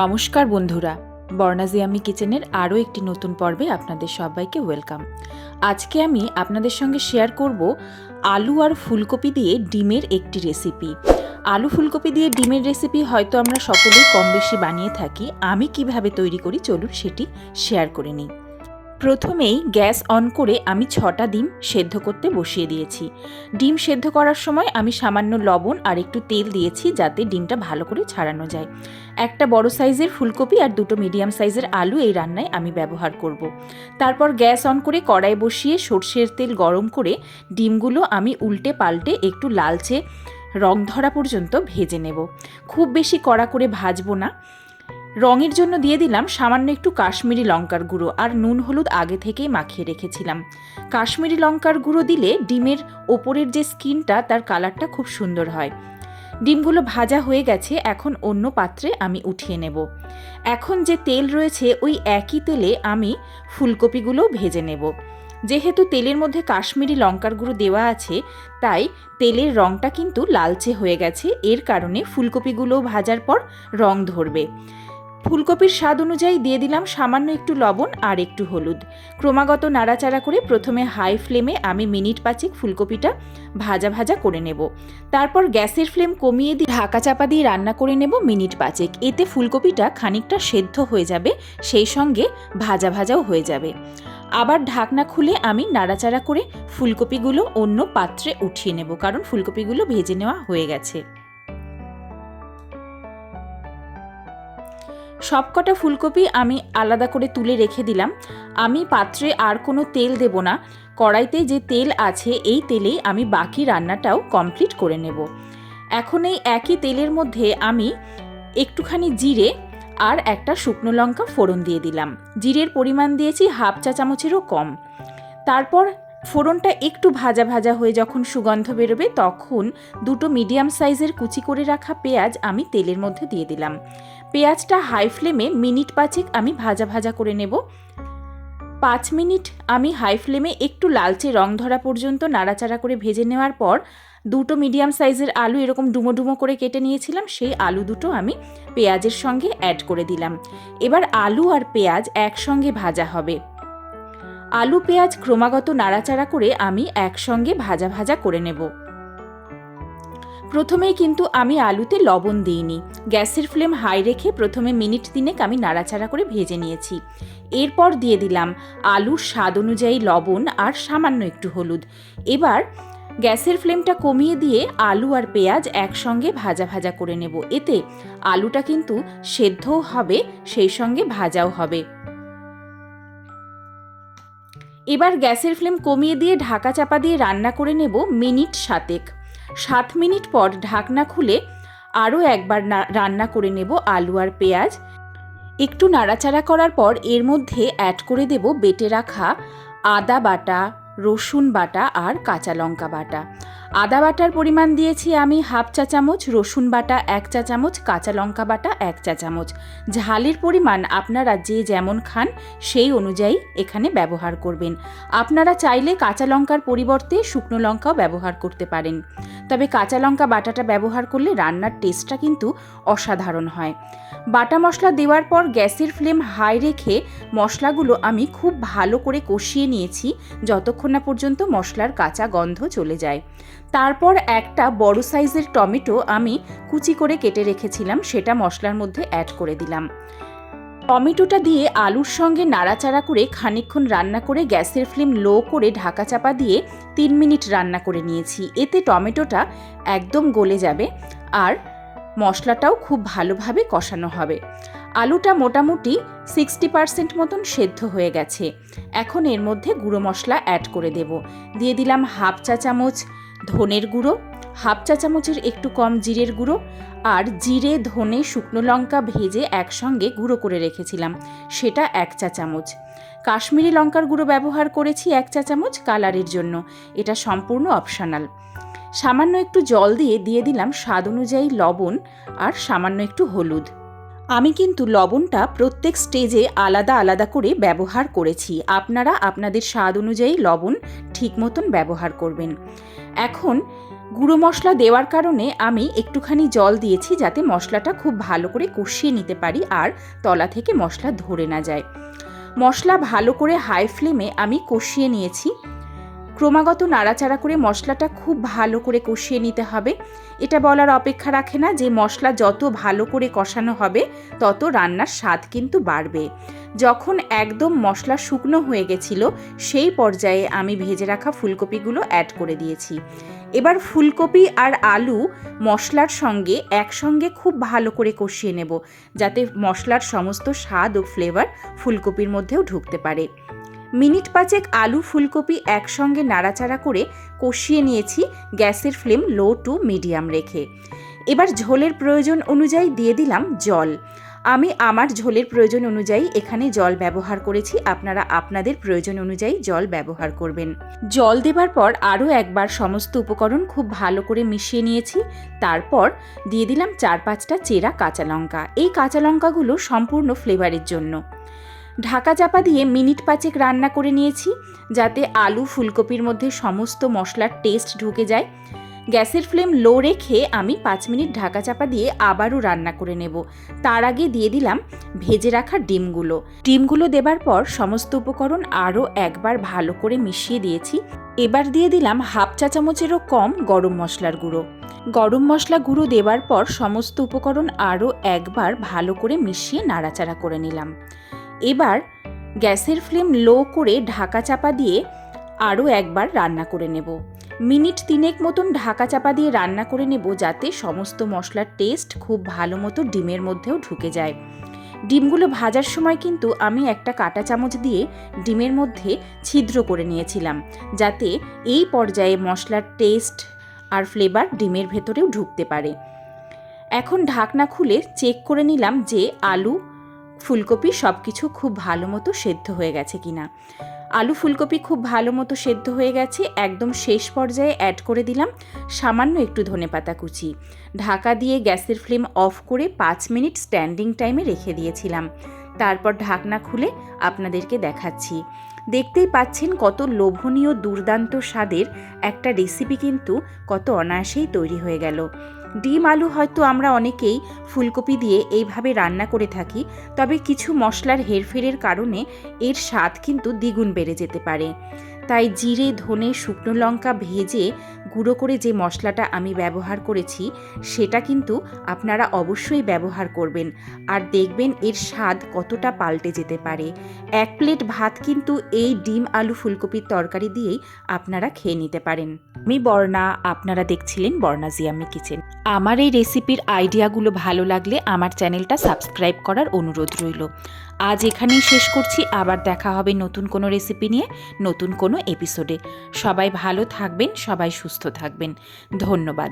নমস্কার বন্ধুরা, বর্ণাজি আমি কিচেনের আরও একটি নতুন পর্বে আপনাদের সবাইকে ওয়েলকাম। আজকে আমি আপনাদের সঙ্গে শেয়ার করব আলু আর ফুলকপি দিয়ে ডিমের একটি রেসিপি। আলু ফুলকপি দিয়ে ডিমের রেসিপি হয়তো আমরা সকলেই কম বেশি বানিয়ে থাকি, আমি কীভাবে তৈরি করি চলুন সেটি শেয়ার করে নিই। প্রথমেই গ্যাস অন করে আমি ছটা ডিম সেদ্ধ করতে বসিয়ে দিয়েছি। ডিম সেদ্ধ করার সময় আমি সামান্য লবণ আর একটু তেল দিয়েছি যাতে ডিমটা ভালো করে ছাড়ানো যায়। একটা বড় সাইজের ফুলকপি আর দুটো মিডিয়াম সাইজের আলু এই রান্নায় আমি ব্যবহার করব। তারপর গ্যাস অন করে কড়াই বসিয়ে সর্ষের তেল গরম করে ডিমগুলো আমি উল্টে পাল্টে একটু লালচে রং ধরা পর্যন্ত ভেজে নেব। খুব বেশি কড়া করে ভাজবো না। রঙের জন্য দিয়ে দিলাম সামান্য একটু কাশ্মীরি লঙ্কার গুঁড়ো আর নুন হলুদ আগে থেকেই মাখিয়ে রেখেছিলাম। কাশ্মীরি লঙ্কার গুঁড়ো দিলে ডিমের ওপরের যে স্কিনটা, তার কালারটা খুব সুন্দর হয়। ডিমগুলো ভাজা হয়ে গেছে, এখন অন্য পাত্রে আমি উঠিয়ে নেব। এখন যে তেল রয়েছে, ওই একই তেলে আমি ফুলকপিগুলো ভেজে নেব। যেহেতু তেলের মধ্যে কাশ্মীরি লঙ্কার গুঁড়ো দেওয়া আছে, তাই তেলের রঙটা কিন্তু লালচে হয়ে গেছে। এর কারণে ফুলকপিগুলো ভাজার পর রং ধরবে। ফুলকপির স্বাদ অনুযায়ী দিয়ে দিলাম সামান্য একটু লবণ আর একটু হলুদ। ক্রমাগত নাড়াচাড়া করে প্রথমে হাই ফ্লেমে আমি মিনিট পাঁচেক ফুলকপিটা ভাজা ভাজা করে নেব। তারপর গ্যাসের ফ্লেম কমিয়ে দিয়ে ঢাকা চাপা দিয়ে রান্না করে নেব মিনিট পাঁচেক। এতে ফুলকপিটা খানিকটা সেদ্ধ হয়ে যাবে, সেই সঙ্গে ভাজা ভাজাও হয়ে যাবে। আবার ঢাকনা খুলে আমি নাড়াচাড়া করে ফুলকপিগুলো অন্য পাত্রে উঠিয়ে নেব, কারণ ফুলকপিগুলো ভেজে নেওয়া হয়ে গেছে। সবকটা ফুলকপি আমি আলাদা করে তুলে রেখে দিলাম। আমি পাত্রে আর কোনো তেল দেব না। কড়াইতে যে তেল আছে, এই তেলেই আমি বাকি রান্নাটাও কমপ্লিট করে নেব। এখন এই একই তেলের মধ্যে আমি একটুখানি জিরে আর একটা শুকনো লঙ্কা ফোড়ন দিয়ে দিলাম। জিরের পরিমাণ দিয়েছি হাফ চা চামচেরও কম। তারপর ফোড়নটা একটু ভাজা ভাজা হয়ে যখন সুগন্ধ বেরোবে, তখন দুটো মিডিয়াম সাইজের কুচি করে রাখা পেঁয়াজ আমি তেলের মধ্যে দিয়ে দিলাম। পেঁয়াজটা হাই ফ্লেমে মিনিট পাঁচেক আমি ভাজা ভাজা করে নেব। পাঁচ মিনিট আমি হাই ফ্লেমে একটু লালচে রং ধরা পর্যন্ত নাড়াচাড়া করে ভেজে নেওয়ার পর দুটো মিডিয়াম সাইজের আলু এরকম ডুমো ডুমো করে কেটে নিয়েছিলাম, সেই আলু দুটো আমি পেঁয়াজের সঙ্গে অ্যাড করে দিলাম। এবার আলু আর পেঁয়াজ একসঙ্গে ভাজা হবে। আলু, পেঁয়াজ ক্রমাগত নাড়াচাড়া করে আমি একসঙ্গে ভাজা ভাজা করে নেব। প্রথমেই কিন্তু আমি আলুতে লবণ দিইনি। গ্যাসের ফ্লেম হাই রেখে প্রথমে মিনিট তিনেক আমি নাড়াচাড়া করে ভেজে নিয়েছি। এরপর দিয়ে দিলাম আলুর স্বাদ অনুযায়ী লবণ আর সামান্য একটু হলুদ। এবার গ্যাসের ফ্লেমটা কমিয়ে দিয়ে আলু আর পেঁয়াজ একসঙ্গে ভাজা ভাজা করে নেব। এতে আলুটা কিন্তু সেদ্ধও হবে, সেই সঙ্গে ভাজাও হবে। এবার গ্যাসের ফ্লেম কমিয়ে দিয়ে ঢাকা চাপা দিয়ে রান্না করে নেব মিনিট সাতেক। সাত মিনিট পর ঢাকনা খুলে আরও একবার রান্না করে নেব আলু আর পেঁয়াজ। একটু নাড়াচাড়া করার পর এর মধ্যে অ্যাড করে দেব বেটে রাখা আদা বাটা, রসুন বাটা আর কাঁচা লঙ্কা বাটা। আদা বাটার পরিমাণ দিয়েছি আমি হাফ চা চামচ, রসুন বাটা এক চা চামচ, কাঁচা লঙ্কা বাটা এক চা চামচ। ঝালের পরিমাণ আপনারা যে যেমন খান, সেই অনুযায়ী এখানে ব্যবহার করবেন। আপনারা চাইলে কাঁচা লঙ্কার পরিবর্তে শুকনো লঙ্কাও ব্যবহার করতে পারেন। তবে কাঁচা লঙ্কা বাটাটা ব্যবহার করলে রান্নার টেস্টটা কিন্তু অসাধারণ হয়। বাটা মশলা দেওয়ার পর গ্যাসের ফ্লেম হাই রেখে মশলাগুলো আমি খুব ভালো করে কষিয়ে নিয়েছি, যতক্ষণ না পর্যন্ত মশলার কাঁচা গন্ধ চলে যায়। তারপর একটা বড় সাইজের টমেটো আমি কুচি করে কেটে রেখেছিলাম, সেটা মশলার মধ্যে অ্যাড করে দিলাম। টমেটোটা দিয়ে আলুর সঙ্গে নাড়াচাড়া করে খানিকক্ষণ রান্না করে গ্যাসের ফ্লেম লো করে ঢাকা চাপা দিয়ে তিন মিনিট রান্না করে নিয়েছি। এতে টমেটোটা একদম গলে যাবে আর মশলাটাও খুব ভালোভাবে কষানো হবে। আলুটা মোটামুটি সিক্সটি পার্সেন্ট মতন সেদ্ধ হয়ে গেছে। এখন এর মধ্যে গুঁড়ো মশলা অ্যাড করে দেব। দিয়ে দিলাম হাফ চা চামচ ধনের গুঁড়ো, হাফ চা চামচের একটু কম জিরের গুঁড়ো আর জিরে, ধনে, শুকনো লঙ্কা ভেজে একসঙ্গে গুঁড়ো করে রেখেছিলাম, সেটা এক চা চামচ। কাশ্মীরি লঙ্কার গুঁড়ো ব্যবহার করেছি এক চা চামচ কালারের জন্য, এটা সম্পূর্ণ অপশনাল সামান্য একটু জল দিয়ে দিয়ে দিলাম স্বাদ অনুযায়ী লবণ আর সামান্য একটু হলুদ। আমি কিন্তু লবণটা প্রত্যেক স্টেজে আলাদা আলাদা করে ব্যবহার করেছি। আপনারা আপনাদের স্বাদ অনুযায়ী লবণ ঠিক মতন ব্যবহার করবেন। এখন গুঁড়ো মশলা দেওয়ার কারণে আমি একটুখানি জল দিয়েছি যাতে মশলাটা খুব ভালো করে কষিয়ে নিতে পারি আর তলা থেকে মশলা ধরে না যায়। মশলা ভালো করে হাই ফ্লেমে আমি কষিয়ে নিয়েছি। ক্রমাগত নাড়াচাড়া করে মশলাটা খুব ভালো করে কষিয়ে নিতে হবে। এটা বলার অপেক্ষা রাখে না যে মশলা যত ভালো করে কষানো হবে, তত রান্নার স্বাদ কিন্তু বাড়বে। যখন একদম মশলা শুকনো হয়ে গেছিল, সেই পর্যায়ে আমি ভেজে রাখা ফুলকপিগুলো অ্যাড করে দিয়েছি। এবার ফুলকপি আর আলু মশলার সঙ্গে একসঙ্গে খুব ভালো করে কষিয়ে নেব, যাতে মশলার সমস্ত স্বাদ ও ফ্লেভার ফুলকপির মধ্যেও ঢুকতে পারে। মিনিট পাঁচেক আলু ফুলকপি একসঙ্গে নাড়াচাড়া করে কষিয়ে নিয়েছি গ্যাসের ফ্লেম লো টু মিডিয়াম রেখে। এবার ঝোলের প্রয়োজন অনুযায়ী দিয়ে দিলাম জল। আমি আমার ঝোলের প্রয়োজন অনুযায়ী এখানে জল ব্যবহার করেছি, আপনারা আপনাদের প্রয়োজন অনুযায়ী জল ব্যবহার করবেন। জল দেবার পর আরও একবার সমস্ত উপকরণ খুব ভালো করে মিশিয়ে নিয়েছি, তারপর দিয়ে দিলাম চার পাঁচটা চেরা কাঁচা লঙ্কা। এই কাঁচা লঙ্কাগুলো সম্পূর্ণ ফ্লেভারের জন্য। ঢাকা চাপা দিয়ে মিনিট পাঁচেক রান্না করে নিয়েছি, যাতে আলু, ফুলকপির মধ্যে সমস্ত মশলার টেস্ট ঢুকে যায়। গ্যাসের ফ্লেম লো রেখে আমি পাঁচ মিনিট ঢাকা চাপা দিয়ে আবারও রান্না করে নেব। তার আগে দিয়ে দিলাম ভেজে রাখা ডিমগুলো। ডিমগুলো দেবার পর সমস্ত উপকরণ আরও একবার ভালো করে মিশিয়ে দিয়েছি। এবার দিয়ে দিলাম হাফ চা চামচেরও কম গরম মশলার গুঁড়ো। গরম মশলা গুঁড়ো দেবার পর সমস্ত উপকরণ আরও একবার ভালো করে মিশিয়ে নাড়াচাড়া করে নিলাম। এবার গ্যাসের ফ্লেম লো করে ঢাকা চাপা দিয়ে আরও একবার রান্না করে নেব। মিনিট তিনেক মতন ঢাকা চাপা দিয়ে রান্না করে নেব যাতে সমস্ত মশলার টেস্ট খুব ভালো মতো ডিমের মধ্যেও ঢুকে যায়। ডিমগুলো ভাজার সময় কিন্তু আমি একটা কাঁটা চামচ দিয়ে ডিমের মধ্যে ছিদ্র করে নিয়েছিলাম যাতে এই পর্যায়ে মশলার টেস্ট আর ফ্লেভার ডিমের ভেতরেও ঢুকতে পারে। এখন ঢাকনা খুলে চেক করে নিলাম যে আলু ফুলকপি সব কিছু খুব ভালো মতো সেদ্ধ হয়ে গেছে কিনা। আলু ফুলকপি খুব ভালো মতো সেদ্ধ হয়ে গেছে, একদম শেষ পর্যায়ে অ্যাড করে দিলাম সামান্য একটু ধনে পাতা কুচি। ঢাকা দিয়ে গ্যাসের ফ্লেম অফ করে পাঁচ মিনিট স্ট্যান্ডিং টাইমে রেখে দিয়েছিলাম। তারপর ঢাকনা খুলে আপনাদেরকে দেখাচ্ছি। দেখতেই পাচ্ছেন কত লোভনীয় দুর্দান্ত স্বাদের একটা রেসিপি কিন্তু কত অনায়াসেই তৈরি হয়ে গেল। ডিম, আলু হয়তো আমরা অনেকেই ফুলকপি দিয়ে এইভাবে রান্না করে থাকি, তবে কিছু মশলার হেরফেরের কারণে এর স্বাদ কিন্তু দ্বিগুণ বেড়ে যেতে পারে। তাই জিরে, ধনে, শুকনো লঙ্কা ভেজে গুঁড়ো করে যে মশলাটা আমি ব্যবহার করেছি, সেটা কিন্তু আপনারা অবশ্যই ব্যবহার করবেন। আর দেখবেন এর স্বাদ কতটা পাল্টে যেতে পারে। এক প্লেট ভাত কিন্তু এই ডিম আলু ফুলকপির তরকারি দিয়েই আপনারা খেয়ে নিতে পারেন। আমি বর্ণা, আপনারা দেখছিলেন বর্ণা জিয়ামি কিচেন। আমার এই রেসিপির আইডিয়াগুলো ভালো লাগলে আমার চ্যানেলটা সাবস্ক্রাইব করার অনুরোধ রইল। আজ এখানেই শেষ করছি। আবার দেখা হবে নতুন কোনো রেসিপি নিয়ে, নতুন কোনো এপিসোডে সবাই ভালো থাকবেন, সবাই সুস্থ থাকবেন। ধন্যবাদ।